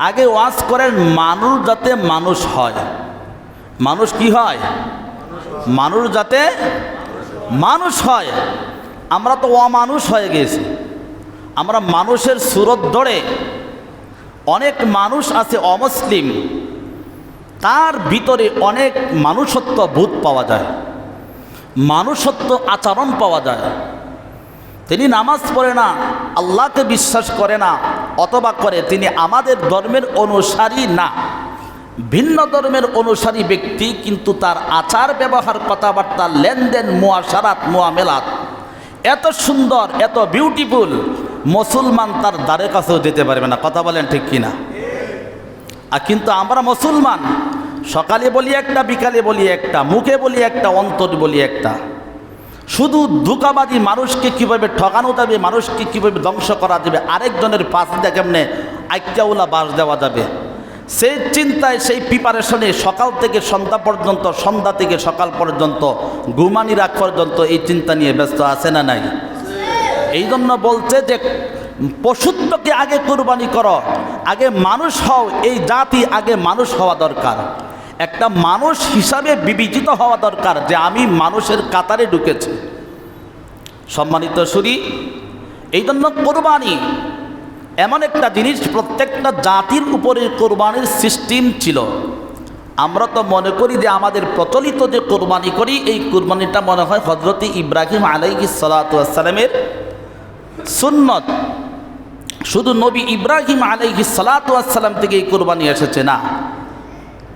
আগে ওয়াজ করেন মানুষ যাতে মানুষ হয়। মানুষ কি হয়? মানুষ যাতে মানুষ হয়। আমরা তো অমানুষ হয়ে গেছি। আমরা মানুষের সুরত ধরে অনেক মানুষ আছে অমুসলিম। তার ভিতরে অনেক মানুষত্ব বোধ পাওয়া যায়। মানুষত্ব আচরণ পাওয়া যায়। তিনি নামাজ পড়ে না, আল্লাহকে বিশ্বাস করে না, অথবা করে তিনি আমাদের ধর্মের অনুসারী না। ভিন্ন ধর্মের অনুসারী ব্যক্তি কিন্তু তার আচার ব্যবহার, কথাবার্তা, লেনদেন মোয়াশারাত মোয়ামেলাত এত সুন্দর, এত বিউটিফুল মুসলমান তার দ্বারে কাছেও যেতে পারবে না। কথা বলেন ঠিক কিনা? আর কিন্তু আমরা মুসলমান, সকালে বলি একটা, বিকালে বলি একটা, মুখে বলি একটা, অন্তর বলি একটা। শুধু ধোকাবাদী মানুষকে কীভাবে ঠকানো যাবে, মানুষকে কীভাবে ধ্বংস করা যাবে, আরেকজনের পাশ দিয়ে কেমনে আইকাউলা বাস দেওয়া যাবে? সেই চিন্তায়, সেই প্রিপারেশনে সকাল থেকে সন্ধ্যা পর্যন্ত, সন্ধ্যা থেকে সকাল পর্যন্ত, ঘুমানি রাখ পর্যন্ত এই চিন্তা নিয়ে ব্যস্ত আছে না নাই? এই জন্য বলছে যে, পশুত্বকে আগে কোরবানি করো, আগে মানুষ হও, এই জাতি আগে মানুষ হওয়া দরকার। একটা মানুষ হিসাবে বিবেচিত হওয়া দরকার যে আমি মানুষের কাতারে ঢুকেছি। সম্মানিত সুরি এই জন্য কোরবানি এমন একটা জিনিস প্রত্যেকটা জাতির উপরে কোরবানির সিস্টেম ছিল। আমরা তো মনে করি যে আমাদের প্রচলিত যে কোরবানি করি, এই কোরবানিটা মনে হয় হজরতি ইব্রাহিম আলাইহি সালাতামের সুন্নত। শুধু নবী ইব্রাহিম আলাইহি সালাতাম থেকে এই কোরবানি এসেছে, না।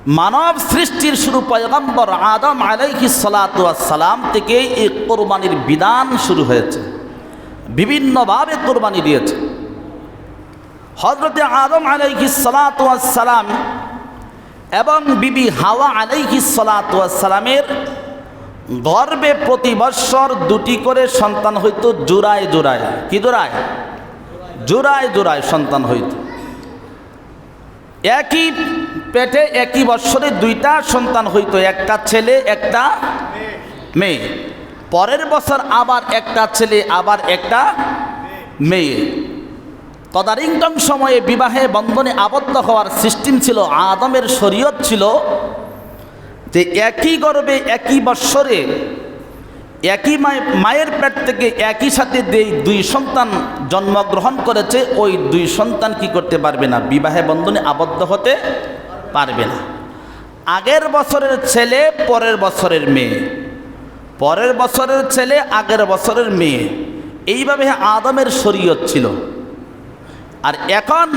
মানব সৃষ্টির শুরু পয়গম্বর আদম আলাইহি সালাতাম থেকে এই কোরবানির বিধান শুরু হয়েছে। বিভিন্নভাবে কোরবানি দিয়েছে। হজরতে আদম আলাইহি সালাতাম এবং বিবি হাওয়া আলাইহি সালাতামের গর্বে প্রতি বৎসর দুটি করে সন্তান হইত, জোড়ায় জোড়ায়। কি জোড়ায়? জোড়ায় জোড়ায় সন্তান হইত। একই পেটে একই বৎসরে দুইটা সন্তান হইতো, একটা ছেলে, একটা মেয়ে। পরের বছর আবার একটা ছেলে, আবার একটা মেয়ে। তদারিংটন সময়ে বিবাহে বন্ধনে আবদ্ধ হওয়ার সিস্টেম ছিল, আদমের শরীয়ত ছিল যে একই গর্বে একই বৎসরে একই মায়ের পেট থেকে একই সাথে দেই দুই সন্তান জন্মগ্রহণ করেছে, ওই দুই সন্তান কি করতে পারবে না? বিবাহে বন্ধনে আবদ্ধ হতে পারবে না। আগের বছরের ছেলে, পরের বছরের মেয়ে। পরের বছরের ছেলে, আগের বছরের মেয়ে। এইভাবে আদমের শরীয়ত ছিল। আর এখন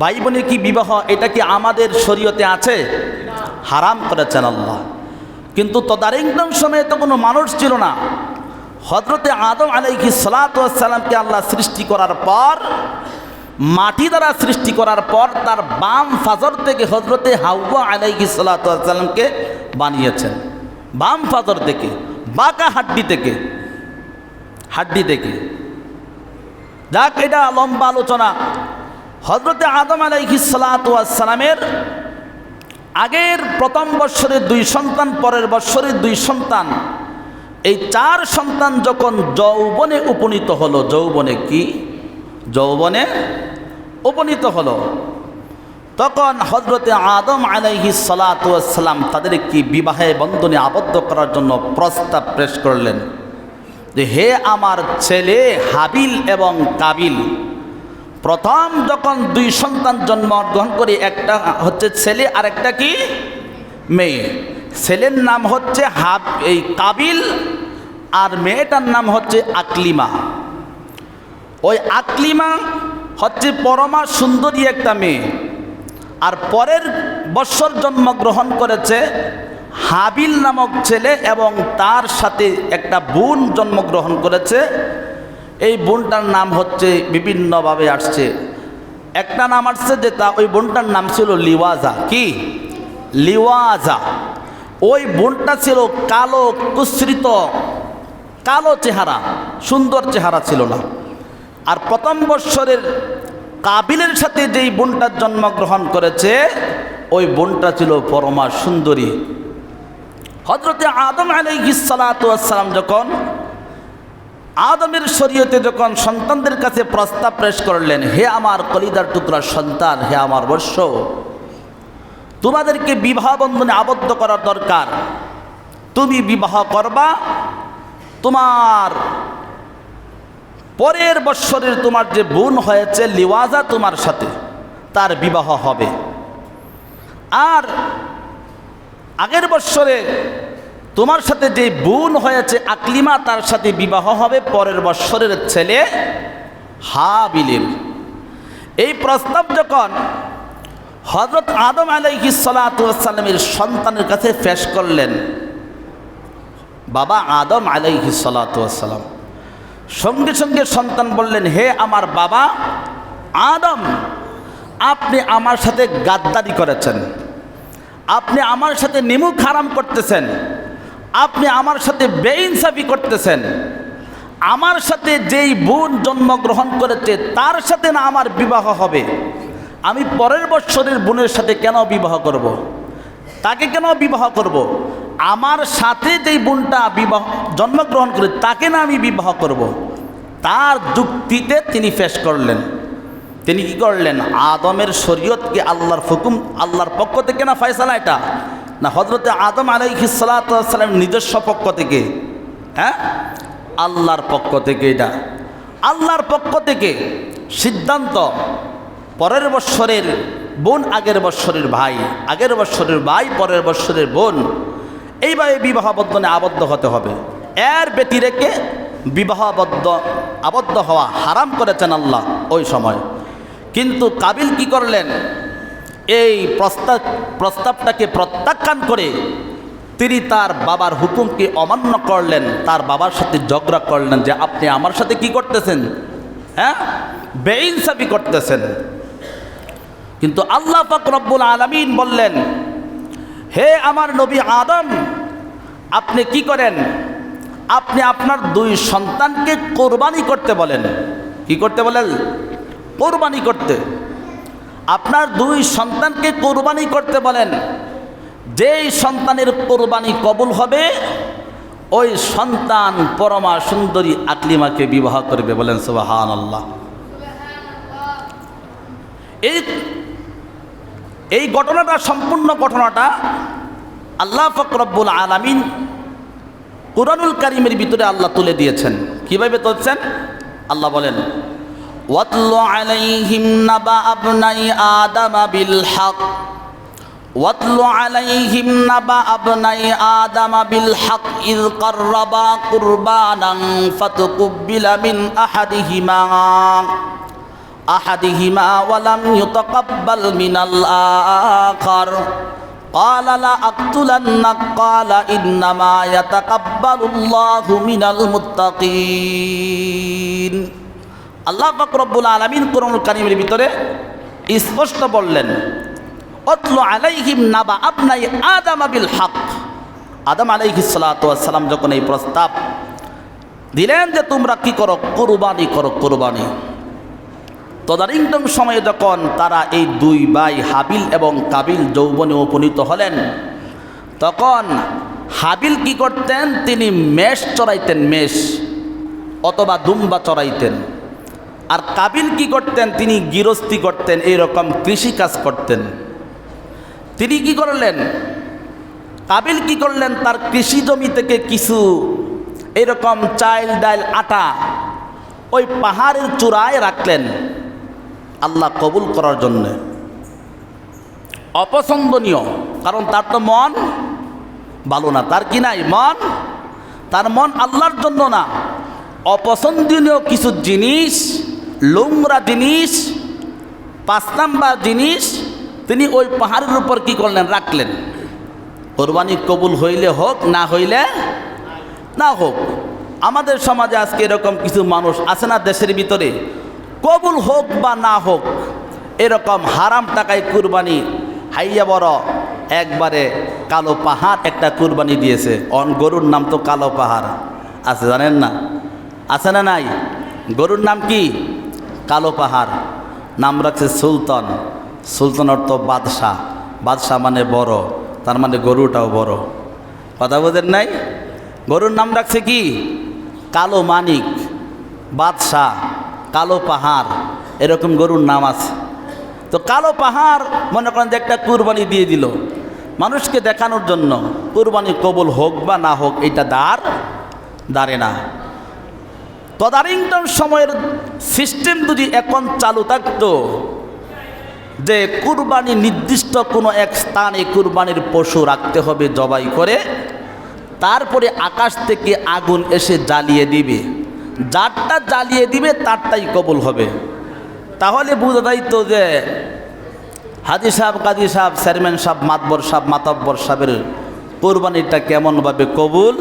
ভাই বোনের কি বিবাহ, এটা কি আমাদের শরীয়তে আছে? হারাম করেছেন আল্লাহ। কিন্তু তদারিংটন সময়ে তো কোনো মানুষ ছিল না। হজরতে আদম আলাইহি সালাতামকে আল্লাহ সৃষ্টি করার পর মাটি দ্বারা সৃষ্টি করার পর তার বাম ফাজর থেকে হজরতে হাউয়া আলাইহি সালাতামকে বানিয়েছেন। বাম ফাজর থেকে, বাঁকা হাড্ডি থেকে হাড্ডি থেকে। যাক, এটা লম্বা আলোচনা। হজরতে আদম আলাইহি সালাতামের আগের প্রথম বৎসরের দুই সন্তান, পরের বৎসরের দুই সন্তান। এই চার সন্তান যখন যৌবনে উপনীত হলো, যৌবনে কি? যৌবনে উপনীত হলো। তখন হজরতে আদম আলাইহি সালাতাম তাদের কি বিবাহে বন্ধনে আবদ্ধ করার জন্য প্রস্তাব পেশ করলেন যে, হে আমার ছেলে হাবিল এবং কাবিল, প্রথম যখন দুই সন্তান জন্মগ্রহণ করে, একটা হচ্ছে ছেলে আর একটা কি? মেয়ে। ছেলের নাম হচ্ছে হাব, এই কাবিল আর মেয়েটার নাম হচ্ছে আকলিমা। ওই আকলিমা হচ্ছে পরমা সুন্দরী একটা মেয়ে। আর পরের বৎসর জন্মগ্রহণ করেছে হাবিল নামক ছেলে এবং তার সাথে একটা বোন জন্মগ্রহণ করেছে। এই বোনটার নাম হচ্ছে বিভিন্নভাবে আসছে। একটা নাম আসছে যে তা ওই বোনটার নাম ছিল লিওয়াজা। কি? লিওয়াজা। ওই বোনটা ছিল কালো কুশ্রিত, কালো চেহারা, সুন্দর চেহারা ছিল না। আর প্রথম বৎসরের কাবিলের সাথে যেই বোনটার জন্মগ্রহণ করেছে, ওই বোনটা ছিল পরমা সুন্দরী। হজরতে আদম আলাইহিস সালাতু সালাম যখন আদমের শরীয়তে যখন সন্তানদের কাছে প্রস্তাব পেশ করলেন, হে আমার কলিদার টুকরা সন্তান, হে আমার বর্ষ, তোমাদেরকে বিবাহ বন্ধনে আবদ্ধ করার দরকার। তুমি বিবাহ করবা, তোমার পরের বৎসরের তোমার যে বোন হয়েছে, লিওয়াজা তোমার সাথে, তার বিবাহ হবে। আর আগের বৎসরে তোমার সাথে যে বোন হয়েছে, আকলিমা, তার সাথে বিবাহ হবে। পরের বৎসরের ছেলে হাবিলের। এই প্রস্তাব যখন হজরত আদম আলাইহি সালাতামের সন্তানের কাছে পেশ করলেন, বাবা আদম আলাইহি সালাতাম সঙ্গে সঙ্গে সন্তান বললেন, হে আমার বাবা, আদম, আপনি আমার সাথে গাদ্দারি করেছেন আপনি আমার সাথে নিমুখ হারাম করতেছেন আপনি আমার সাথে বেইনসাফি করতেছেন আমার সাথে যেই বোন জন্মগ্রহণ করেছে, তার সাথে না আমার বিবাহ হবে আমি পরের বৎসরের বোনের সাথে কেন বিবাহ করব। তাকে কেন বিবাহ করব। আমার সাথে যেই বোনটা বিবাহ, জন্মগ্রহণ করে তাকে না আমি বিবাহ করব। তার যুক্তিতে তিনি পেশ করলেন। তিনি কি করলেন? আদমের শরীয়তকে আল্লাহর হুকুম, আল্লাহর পক্ষ থেকে না ফয়সালা এটা? না হজরতে আদম আলাইহিসালাম নিজস্ব পক্ষ থেকে? হ্যাঁ? আল্লাহর পক্ষ থেকে এটা। আল্লাহর পক্ষ থেকে সিদ্ধান্ত, পরের বৎসরের বোন, আগের বৎসরের ভাই, আগের বৎসরের ভাই, পরের বৎসরের বোন এইভাবে বিবাহ বন্ধনে আবদ্ধ হতে হবে। এর ব্যতি রেখে বিবাহবদ্ধ, আবদ্ধ হওয়া হারাম করেছেন আল্লাহ ওই সময়। কিন্তু কাবিল কি করলেন? এই প্রস্তাব, প্রস্তাবটাকে প্রত্যাখ্যান করে তিনি তার বাবার হুকুমকে অমান্য করলেন, তার বাবার সাথে ঝগড়া করলেন যে, আপনি আমার সাথে কি করতেছেন? হ্যাঁ? বেইনসাফি করতেছেন। কিন্তু আল্লাহ পাক আলমিন বললেন হে আমার নবী আদম, আপনি কি করেন? আপনি আপনার দুই সন্তানকে কোরবানি করতে বলেন। কি করতে বলেন? কোরবানি করতে। আপনার দুই সন্তানকে কোরবানি করতে বলেন। যেই সন্তানের কোরবানি কবুল হবে, ওই সন্তান পরমা সুন্দরী আকলিমাকে বিবাহ করবে বলেন সুবাহান আল্লাহ এই এই ঘটনাটা, সম্পূর্ণ ঘটনাটা আল্লাহ ফকরব্বুল আলামিন কোরআনুল কারিমের ভিতরে আল্লাহ তুলে দিয়েছেন। কীভাবে তুলছেন? আল্লাহ বলেন, ওয়াতলু আলাইহিম নাবা আবনাই আদম বিল হক। ওয়াতলু আলাইহিম নাবা আবনাই আদম বিল হক। ইয কাররাবা কুরবানান ফাতুকুব্বিলা মিন আহাদিহিমা আহাদিহিমা ওয়ালাম ইউতাকাব্বাল মিনাল আখার قال لا أقتلنك قال إنما يتقبل الله من المتقين আল্লাহ পাক রব্বুল আলামিন কোরআনুল কারীমের ভিতরে স্পষ্ট বললেন অতলু আলাইহিম নাবা আপনাই আদাম বিল হক আদম আলাইহিস সালাতু ওয়াস সালাম যখন এই প্রস্তাব দিলেন যে তোমরা কি করো কোরবানি করো কোরবানি তদারিংটম সময়ে যখন তারা এই দুই ভাই হাবিল এবং কাবিল যৌবনে উপনীত হলেন, তখন হাবিল কি করতেন? তিনি মেষ চড়াইতেন, মেষ অথবা দুম্বা চড়াইতেন। আর কাবিল কি করতেন? তিনি গৃহস্থী করতেন এইরকম কৃষিকাজ করতেন। তিনি কি করলেন? কাবিল কি করলেন? তার কৃষি জমি থেকে কিছু এরকম চাইল ডাইল আটা ওই পাহাড়ের চূড়ায় রাখলেন। আল্লাহ কবুল করার জন্যে। অপছন্দনীয়, কারণ তার তো মন ভালো না। তার কি নাই? মন। তার মন আল্লাহর জন্য না। অপছন্দনীয় কিছু জিনিস লোংরা জিনিস, পাঁচ নাম্বার জিনিস তিনি ওই পাহাড়ের উপর কি করলেন? রাখলেন। কোরবানি কবুল হইলে হোক, না হইলে না হোক। আমাদের সমাজে আজকে এরকম কিছু মানুষ আছে না দেশের ভিতরে? কবুল হোক বা না হোক, এরকম হারাম টাকায় কুরবানি হাইয়া বড়। একবারে কালো পাহাড় একটা কুরবানি দিয়েছে। অন গরুর নাম তো কালো পাহাড়। আছে জানেন না? আছে না নাই? গরুর নাম কি? কালো পাহাড়। নাম রাখছে সুলতান। সুলতান অর্থ বাদশাহ। বাদশাহ মানে বড়, তার মানে গরুটাও বড়। কথা বোঝেন নাই? গরুর নাম রাখছে কি? কালো মানিক। বাদশাহ। কালো পাহাড়, এরকম গরুর নাম আছে। তো কালো পাহাড়, মনে করেন যে একটা কুরবানি দিয়ে দিল। মানুষকে দেখানোর জন্য কুরবানি কবুল হোক বা না হোক, এটা দাঁড় দাঁড়ে না। তদারিংটন সময়ের সিস্টেম যদি এখন চালু থাকতো, যে কুরবানি নির্দিষ্ট কোনো এক স্থানে কুরবানির পশু রাখতে হবে জবাই করে, তারপরে আকাশ থেকে আগুন এসে জ্বালিয়ে দিবে। যারটা জ্বালিয়ে দিবে, তারটাই কবুল হবে। তাহলে বোঝা যাইতো যে হাজি সাহেব, কাজী সাহেব, চেয়ারম্যান সাহেব মাতবর সাহেব, মাতব্বর সাহেবের কোরবানিটা কেমনভাবে কবুল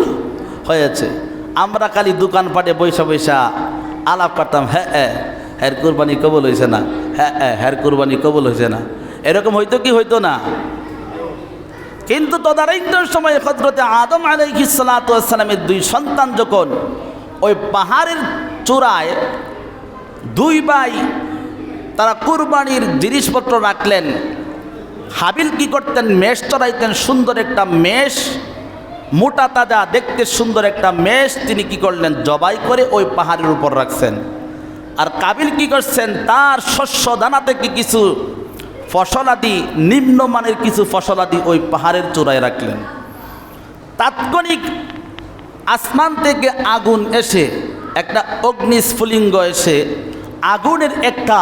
হয়েছে? আমরা খালি দোকানপাটে বৈশা বৈশা আলাপ করতাম হ্যাঁ হ্যাঁ হ্যার কোরবানি কবুল হয়েছে না? হ্যাঁ হ্যাঁ হ্যার কোরবানি কবুল হয়েছে না? এরকম হইতো কি হইতো না? কিন্তু তদারকদের সময় হজরতে আদম আলাইসালামের দুই সন্তান যখন ওই পাহাড়ের চূড়ায় দুই ভাই তারা কুরবানির জিনিসপত্র রাখলেন। হাবিল কি করতেন? মেষ চড়াইতেন। সুন্দর একটা মেষ, মোটা তাজা, দেখতে সুন্দর একটা মেষ। তিনি কি করলেন? জবাই করে ওই পাহাড়ের উপর রাখছেন। আর কাবিল কি করছেন? তার শস্য দানা থেকে কিছু ফসলাদি, নিম্নমানের কিছু ফসলাদি ওই পাহাড়ের চূড়ায় রাখলেন। তাৎক্ষণিক আসমান থেকে আগুন এসে, একটা অগ্নিস্ফুলিঙ্গ এসে, আগুনের একটা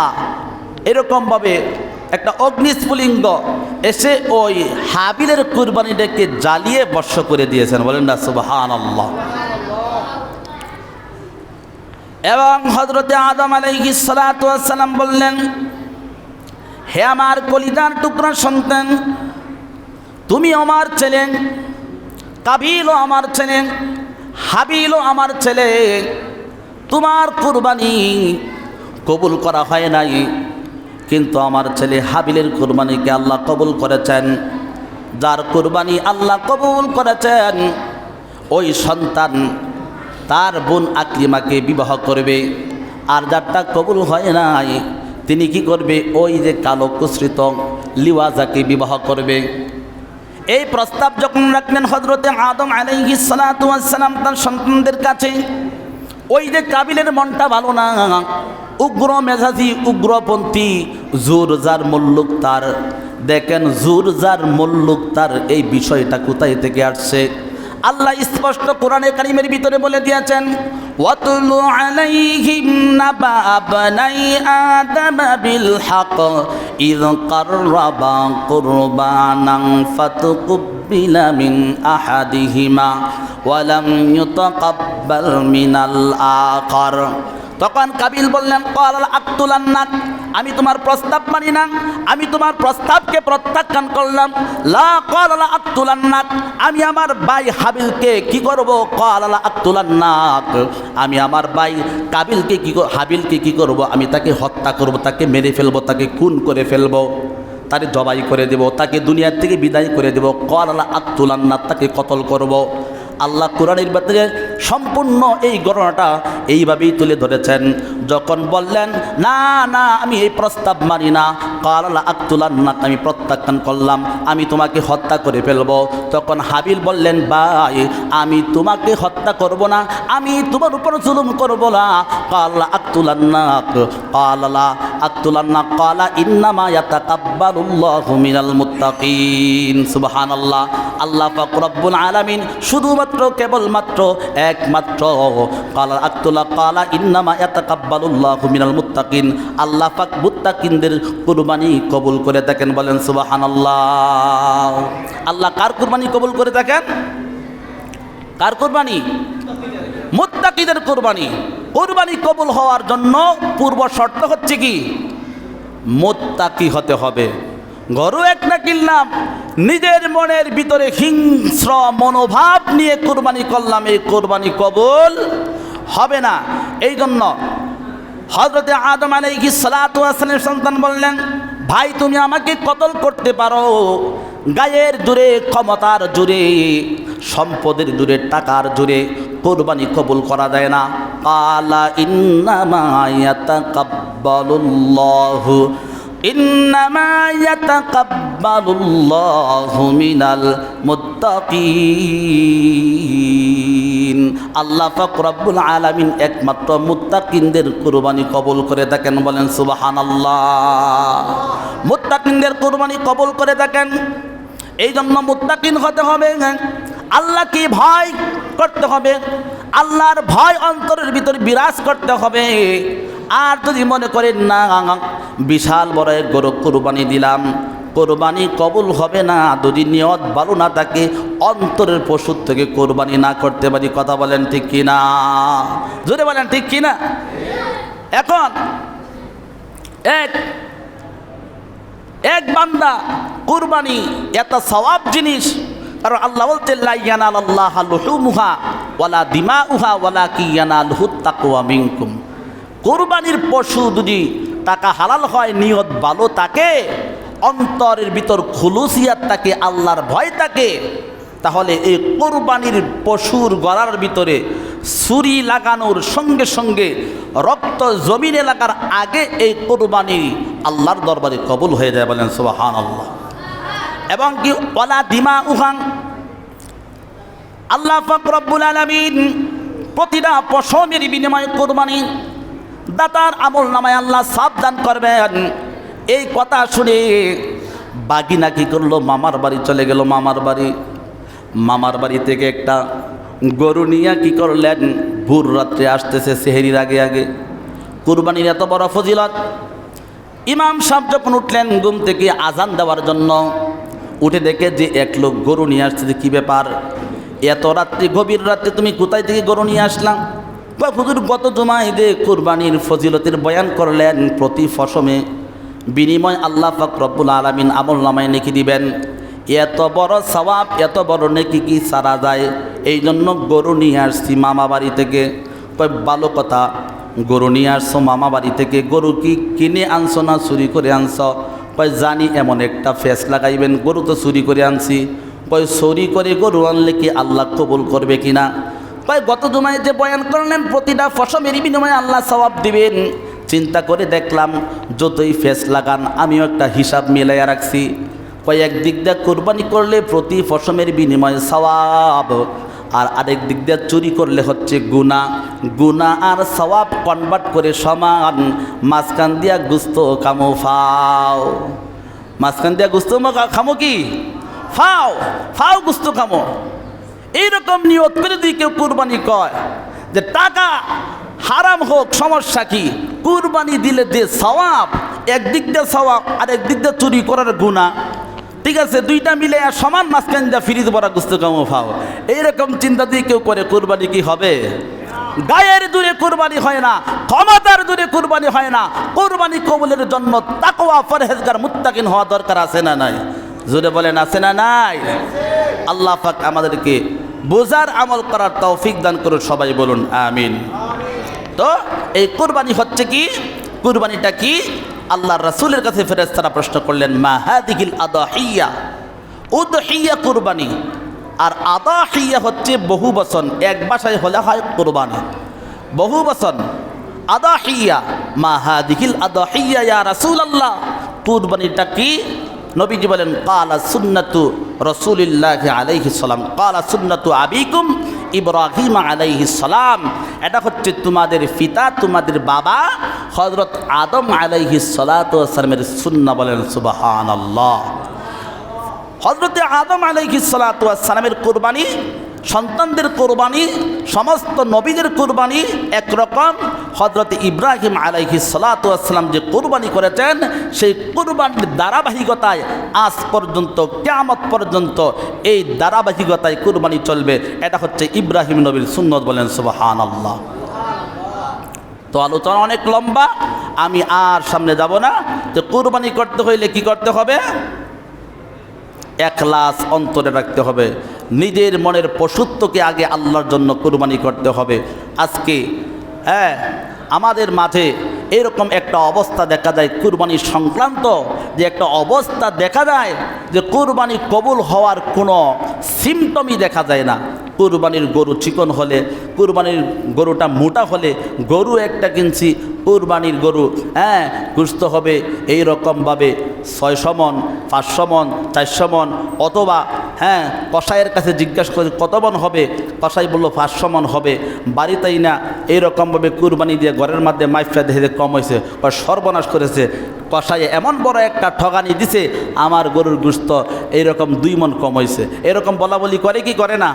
এরকমভাবে একটা অগ্নিস্ফুলিঙ্গ এসে ওই হাবিলের কুরবানিটাকে জ্বালিয়ে বর্ষ করে দিয়েছেন। বলেন না সুবাহান আল্লাহ এবং হজরতে আদম আলাইহি সালাম বললেন, হে আমার কলিদার টুকরা সন্তান, তুমি আমার ছেলে কাবিলও আমার ছেলে হাবিলও আমার ছেলে, তোমার কুরবানি কবুল করা হয় নাই। কিন্তু আমার ছেলে হাবিলের কুরবানিকে আল্লাহ কবুল করেছেন। যার কুরবানি আল্লাহ কবুল করেছেন, ওই সন্তান তার বোন আকলিমাকে বিবাহ করবে। আর যারটা কবুল হয় নাই, তিনি কি করবে? ওই যে কালো কুসৃত লিওয়াজাকে বিবাহ করবে। এই প্রস্তাব যখন রাখলেন হজরতে আদম আলাইহি সালাম তার সন্তানদের কাছে, ওই যে কাবিলের মনটা ভালো না, উগ্র মেজাজি, উগ্রপন্থী জোর যার মল্লুক তার। দেখেন জোর যার মল্লুক তার এই বিষয়টা কোথায় থেকে আসছে? আল্লাহ স্পষ্ট কোরআনে কারিমের ভিতরে বলে দিয়েছেন وَاتْلُ عَلَيْهِمْ نَبَأَ بَنَيْ آدَمَ بِالْحَقِّ إِذْ قَرَّبَا قُرْبَانًا فَتُقُبِّلَ مِنْ أَحَدِهِمَا وَلَمْ يُتَقَبَّلْ مِنَ আখার তখন কাবিল বললেন কল আক্তুলান্নাক, আমি তোমার প্রস্তাব মানি না, আমি তোমার প্রস্তাবকে প্রত্যাখ্যান করলাম। লা কল আক্তুলান্নাক, আমি আমার ভাই হাবিলকে কি করব? কল আক্তুলান্নাক, আমি আমার ভাই কাবিলকে কি হাবিলকে কি করব? আমি তাকে হত্যা করব, তাকে মেরে ফেলব, তাকে খুন করে ফেলব তাকে জবাই করে দেব, তাকে দুনিয়ার থেকে বিদায় করে দেব। কল আক্তুলান্নাক তাকে কতল করব? আল্লাহ কোরআনের ভিতরে সম্পূর্ণ এই ঘটনাটা এইভাবেই তুলে ধরেছেন। যখন বললেন, না না, আমি এই প্রস্তাব মানি না। কালা আক্তুলান্নাক, আমি প্রত্যাখ্যান করলাম, আমি তোমাকে হত্যা করে ফেলব। তখন হাবিল বললেন, ভাই, আমি তোমাকে হত্যা করব না, আমি তোমার উপর জুলুম করব না। কালা আক্তুলান্নাক কালা আক্তুলান্নাক, কালা ইন্নামা ইয়াতাকাব্বালুল্লাহু মিনাল মুত্তাকিন। সুবহানাল্লাহ। আল্লাহ রব্বুল আলামিন শুধুমাত্র কেবলমাত্র একমাত্র। কালা আক্তুলা কালা ইন্নামা ইয়াতাকাব্বালুল্লাহু মিনাল মুত্তাকিন। আল্লাহ পাক মুত্তাকিনদের কুরবানি কবুল করে থাকেন বলেন সুবহানাল্লাহ। আল্লাহ আল্লাহ কার কুরবানি কবুল করে থাকেন কার কুরবানি? মুত্তাকিদের কুরবানি। কুরবানি কবুল হওয়ার জন্য পূর্ব শর্ত হচ্ছে কি? মোত্তাকি হতে হবে। গরু একটা কিনলাম নিজের মনের ভিতরে হিংস্র মনোভাব নিয়ে কোরবানি করলাম, এই কোরবানি কবুল হবে না। এই জন্য হজরতে আদম আলাইহি সালাতামের সন্তান বললেন, ভাই, তুমি আমাকে কতল করতে পারো? গায়ের জুড়ে, ক্ষমতার জুড়ে, সম্পদের জুড়ে, টাকার জুড়ে কোরবানি কবুল করা যায় না। কালা ইন্নামায়াতাকাব্বালুল্লাহু ইয়াতাকাব্বালুল্লাহু মিনাল মুত্তাকিন। আল্লাহ পাক রব্বুল আলামিন একমাত্র মুত্তাকিনদের কুরবানি কবুল করে থাকেন বলেন সুবহানাল্লাহ। মুত্তাকিনদের কুরবানি কবুল করে থাকেন। এই জন্য মুত্তাকিন হতে হবে আল্লাহকে ভয় করতে হবে। আল্লাহর ভয় অন্তরের ভিতরে বিরাজ করতে হবে। আর যদি মনে করেন, না, বিশাল বড় এক গরু কোরবানি দিলাম, কোরবানি কবুল হবে না, যদি নিয়ত ভালো না থাকে, অন্তরের পশুর থেকে কোরবানি না করতে পারি। কথা বলেন ঠিক কিনা জোরে বলেন ঠিক কিনা এখন এক এক বান্দা কুরবানি এত সওয়াব জিনিস। কারণ আল্লাহ বলতে লাইয়ানাল আল্লাহ লুহুমুহা ওয়ালা দিমা উহা ওয়ালা কিয়ানাল হুত তাকুয়া মিনকুম। কুরবানির পশু যদি টাকা হালাল হয়, নিয়ত ভালো তাকে অন্তরের ভিতর খুলুসিয়াত তাকে আল্লাহর ভয় থাকে, তাহলে এই কোরবানির পশুর গড়ার ভিতরে ছুরি লাগানোর সঙ্গে সঙ্গে রক্ত জমিনে লাগার আগে এই কোরবানি আল্লাহর দরবারে কবুল হয়ে যায় বলেন সুবাহান আল্লাহ এবং কি ওলা দিমা উহাং আল্লাহ ফকরবুল আলমিন প্রতিটা পশমের বিনিময়ে কোরবানি দাতার আমল নামায় আল্লাহ সাবধান করবেন। এই কথা শুনে বাগিনা কি করল, মামার বাড়ি চলে গেল মামার বাড়ি। মামার বাড়ি থেকে একটা গরু নিয়ে কি করলেন? ভোর রাত্রে আসতেছে সেহেরির আগে আগে। কুরবানির এত বড় ফজিলত। ইমাম সাহেব যখন উঠলেন ঘুম থেকে আজান দেওয়ার জন্য, উঠে দেখে যে এক লোক গরু নিয়ে আসছে কী ব্যাপার? এত রাত্রি, গভীর রাত্রে তুমি কোথায় থেকে গরু নিয়ে আসলাম? বা হুজুর গত জমায় দে কুরবানির ফজিলতের বয়ান করলেন প্রতি ফসমে, বিনিময় আল্লাহ পাক রব্বুল আলমিন আমল নামায় নেকি দিবেন। এত বড় সওয়াব, এত বড় নেকি কি সারা যায়? এই জন্য গরু নিয়ে আসছি মামা বাড়ি থেকে। কয়, ভালো কথা, গরু নিয়ে আসছো মামা বাড়ি থেকে, গরু কি কিনে আনছো না চুরি করে আনছ? কয়, জানি এমন একটা ফেস লাগাইবেন, গরু তো চুরি করে আনছি। কয়, চুরি করে গরু আনলে কি আল্লাহ কবুল করবে কিনা? কয় গত জুমায় যে বয়ান করলেন, প্রতিটা ফসমের বিনিময়ে আল্লাহ সবাব দিবেন। চিন্তা করে দেখলাম, যতই ফেস লাগান, আমিও একটা হিসাব মিলাইয়া রাখছি। কয়েক দিক দিয়ে কোরবানি করলে প্রতি ফসমের বিনিময়ে সওয়াব, আর আরেক দিক দিয়ে চুরি করলে হচ্ছে গুণা গুণা আর সওয়াব কনভার্ট করে সমান। মাঝখান দিয়া গুস্ত কামো ফাও। মাঝখান দিয়া গুস্ত খামো কি? ফাও। ফাও গুস্ত খামো। এইরকম নিয়ত করে যদি কেউ কুরবানি কয় যে টাকা হারাম হোক, সমস্যা কি? কুরবানি দিলে যে সওয়াব, একদিক দিয়ে সওয়াব আর একদিক দিয়ে চুরি করার গুণা ঠিক আছে, দুইটা মিলে আর সমান মাঝখান যা ফিরিজ বড়া গুস্ত কামো ফাও। এইরকম চিন্তা দিয়ে কেউ করে কুরবানি কি হবে? গায়ের দূরে কুরবানি হয় না, ক্ষমতার দূরে কুরবানি হয় না। কুরবানি কবুলের জন্য তাকওয়া ফরহেজগার মুত্তাকিন হওয়া দরকার আছে না নাই? জোরে বলেন, আছে না নাই? আল্লাহ পাক আমাদেরকে বোঝার আমল করার তৌফিক দান করুন সবাই বলুন, আমিন। তো এই কুরবানি হচ্ছে কি? কুরবানিটা কি? আল্লাহ রাসূলের কাছে ফেরেশতারা প্রশ্ন করলেন, মা হাদিহিল আদাহিয়া? উদহিয়া কুরবানি। আর আদাহিয়া হচ্ছে বহু বচন, এক ভাষায় হলে হয় কুরবানি। বহু বচন। আদাহিয়া, মা হাদিহিল আদাহিয়া ইয়া রাসূলুল্লাহ? কুরবানিটা কি? নবীজি বলেন, কালা সুন্নাতু রসুলিল্লাহ আলাইহি সালাম, কালা সুন্নাতু আবিকুম ইব্রাহিম আলাইহি সালাম। এটা হচ্ছে তোমাদের পিতা, তোমাদের বাবা হজরত আদম আলাইহি সালামের সুন্না বলেন সুবাহান আল্লাহ হজরতে আদম আলাইহি সালামের কোরবানি, সন্তানদের কোরবানি সমস্ত নবীদের কোরবানি একরকম হজরত ইব্রাহিম আলাইহি সালাতাম যে কোরবানি করেছেন, সেই কোরবানির ধারাবাহিকতায় আজ পর্যন্ত, কেয়ামত পর্যন্ত এই ধারাবাহিকতায় কোরবানি চলবে। এটা হচ্ছে ইব্রাহিম নবীর সুন্নত বলেন সুবাহান আল্লাহ তো আলোচনা অনেক লম্বা, আমি আর সামনে যাব না। যে কোরবানি করতে হইলে কি করতে হবে? একলাস অন্তরে রাখতে হবে। নিজের মনের পশুত্বকে আগে আল্লাহর জন্য কোরবানি করতে হবে। আজকে হ্যাঁ আমাদের মাঝে এরকম একটা অবস্থা দেখা যায়, কুরবানি সংক্রান্ত যে একটা অবস্থা দেখা যায় যে কুরবানি কবুল হওয়ার কোনো সিমটমই দেখা যায় না। কুরবানির গরু চিকন হলে কুরবানির গরুটা মোটা হলে গরু একটা কিনছি, কুরবানির গরু হ্যাঁ গুস্ত হবে এই রকমভাবে ছয়শো মন, পাঁচশো মন, চারশো মন, অথবা হ্যাঁ কসাইয়ের কাছে জিজ্ঞাসা করে, কত মন হবে? কসাই বলল, পাঁচশো মন হবে। বাড়িতেই না এইরকমভাবে কুরবানি দিয়ে ঘরের মধ্যে মাইফটা দেখে কম হয়েছে। বা সর্বনাশ করেছে। কষাই এমন বড় একটা ঠগানি দিছে, আমার গরুর গুস্ত এইরকম দুই মন কম হয়েছে। এরকম বলা বলি করে কি করে না?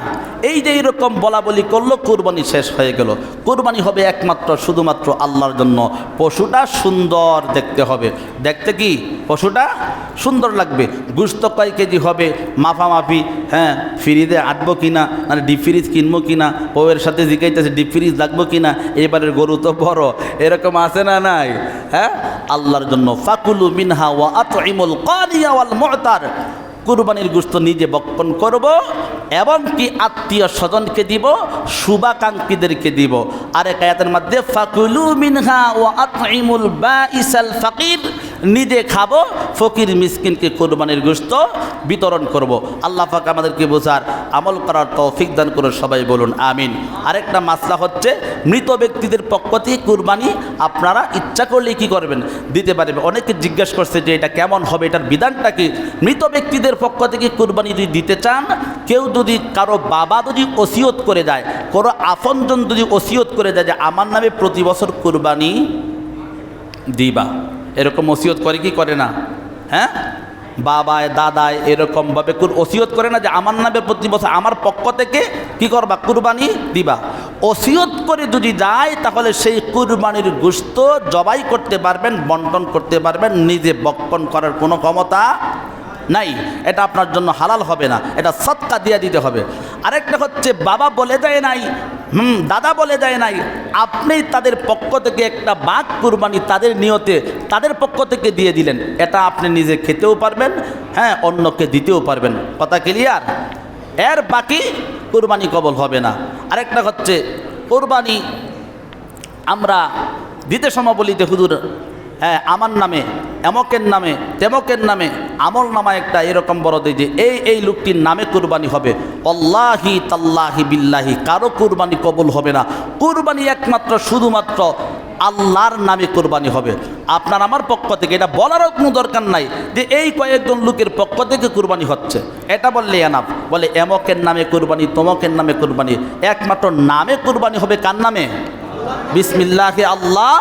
এই যে এইরকম বলা বলি করল কুরবানি শেষ হয়ে গেল। কুরবানি হবে একমাত্র, শুধুমাত্র আল্লাহর জন্য। পশুটা সুন্দর দেখতে হবে। দেখতে কি? পশুটা সুন্দর লাগবে। গুস্ত কয় কেজি হবে? মাফামাফি হ্যাঁ ফ্রিজে আটবো কিনা? মানে ডিপ ফ্রিজ কিনবো কিনা? বউয়ের সাথে জিজ্ঞাইতেছে ডিপ ফ্রিজ লাগবো কিনা? এবারের গরু তো বড়। এরকম আছে না নাই? হ্যাঁ? আল্লাহর জন্য ফাকুলু মিনহা ওয়া আতইমুল কানিয়া ওয়াল মুতার। কুরবানির গুস্ত নিজে বক্ষণ করব এবং কি আত্মীয় স্বজনকে দিব, শুভাকাঙ্ক্ষীদেরকে দিব। আর এক আয়াতের মধ্যে, ফাকুলু মিনহা ও আত্মুল বা ইসাল ফাকির। নিজে খাব, ফকির মিসকিনকে কোরবানির গোস্ত বিতরণ করব। আল্লাহ পাক আমাদেরকে বোঝার আমল করার তৌফিক দান করে সবাই বলুন, আমিন। আরেকটা মাসলা হচ্ছে, মৃত ব্যক্তিদের পক্ষ থেকে কুরবানি আপনারা ইচ্ছা করলে কি করবেন? দিতে পারবেন অনেকে জিজ্ঞাসা করছে যে এটা কেমন হবে, এটার বিধানটা কি? মৃত ব্যক্তিদের পক্ষ থেকে কুরবানি যদি দিতে চান, কেউ যদি কারও বাবা যদি ওসিয়ত করে যায় কোনো আপনজন যদি ওসিয়ত করে দেয় যে আমার নামে প্রতি বছর কুরবানি দিবা। এরকম ওসিয়ত করে কি করে না? হ্যাঁ? বাবায়, দাদায় এরকমভাবে ওসিয়ত করে না যে আমার নামে প্রতি বছর আমার পক্ষ থেকে কি করবা? কুরবানি দিবা। ওসিয়ত করে যদি যায়, তাহলে সেই কুরবানির গুস্ত জবাই করতে পারবেন, বন্টন করতে পারবেন, নিজে বক্ষণ করার কোনো ক্ষমতা নাই। এটা আপনার জন্য হালাল হবে না। এটা সৎকা দিয়ে দিতে হবে। আরেকটা হচ্ছে, বাবা বলে দেয় নাই হুম, দাদা বলে দেয় নাই, আপনি তাদের পক্ষ থেকে একটা বাঘ কুরবানি তাদের নিয়তে তাদের পক্ষ থেকে দিয়ে দিলেন। এটা আপনি নিজে খেতেও পারবেন হ্যাঁ অন্যকে দিতেও পারবেন। কথা ক্লিয়ার এর বাকি কুরবানি কবল হবে না। আরেকটা হচ্ছে, কোরবানি আমরা দিতে সময় বলি যে হ্যাঁ আমার নামে এমকের নামে, তেমকের নামে, আমল নামা একটা এরকম বড় দেয় যে এই এই লোকটির নামে কুরবানি হবে। অল্লাহি তাল্লাহি বিল্লাহি, কারও কুরবানি কবুল হবে না। কুরবানি একমাত্র, শুধুমাত্র আল্লাহর নামে কোরবানি হবে। আপনার আমার পক্ষ থেকে এটা বলারও কোনো দরকার নাই যে এই কয়েকজন লোকের পক্ষ থেকে কুরবানি হচ্ছে। এটা বললে এনাফ। বলে, এমকের নামে কুরবানি, তমকের নামে কুরবানি। একমাত্র নামে কুরবানি হবে কার নামে? বিসমিল্লাহে আল্লাহ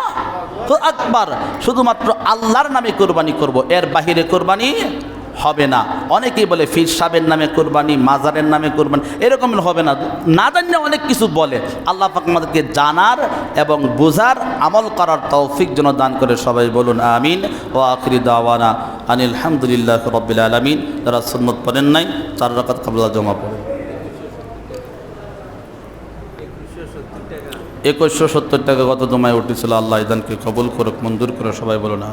আকবার, শুধুমাত্র আল্লাহর নামে কোরবানি করব, এর বাহিরে কোরবানি হবে না। অনেকেই বলে ফির সাহেবের নামে কোরবানি, মাজারের নামে কোরবানি, এরকম হবে না। না জানলে অনেক কিছু বলে। আল্লাহ পাক আমাদেরকে জানার এবং বোঝার, আমল করার তৌফিক যেন দান করে সবাই বলুন, আমিন। ও আখরি দাওয়ানা আনিল আলহামদুলিল্লাহ রবিল আলমিন। যারা সুন্নত পড়েন নাই, চার রকাত কাবলা জমা পড়ে একুশশো সত্তর টাকা গত জমায় উঠেছিল। আল্লাহ ইদানকে কবুল করুক, মঞ্জুর করে সবাই বলো না